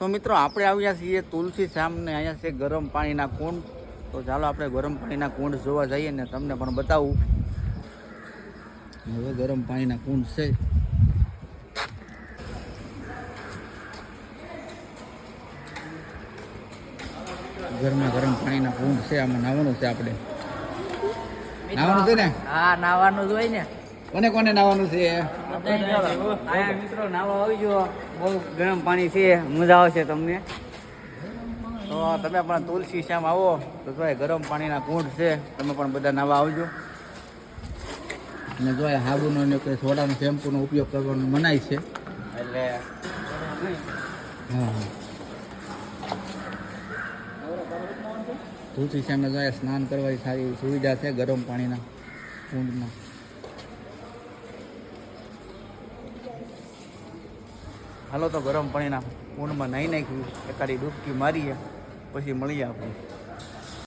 તો મિત્રો આપણે આવ્યા છીએ તુલસી સામને અહીંયા છે ગરમ પાણીના કુંડ. તો ચાલો આપણે ગરમ પાણીના કુંડ જોવા જઈએ ને તમને પણ બતાવું. હવે ગરમ પાણીના કુંડ છે. ઘરમાં ગરમ પાણીના કુંડ છે. આમાં નાવાનું છે આપણે. નાવાનું છે ને? હા નાવાનું જ હોય ને. કોને કોને નાવાનું છે? મિત્રો નાવા આવજો બહુ ગરમ પાણી છે મજા આવશે તમને. તો તમે પણ તુલસી શ્યામ આવો તો જો ગરમ પાણીના કુંડ છે તમે પણ બધા નાવા આવજો. અને જો એ હાબુનો ને કોઈ સોડાનો શેમ્પૂનો ઉપયોગ કરવાનો મનાય છે. એટલે હા. તુલસી શ્યામે જો સ્નાન કરવાની સારી સુવિધા છે ગરમ પાણીના કુંડમાં. હાલો તો ગરમ પાણીના કુંડમાં નાહી નાખ્યું એકાદી ડૂબકી મારીએ પછી મળીએ આપણે.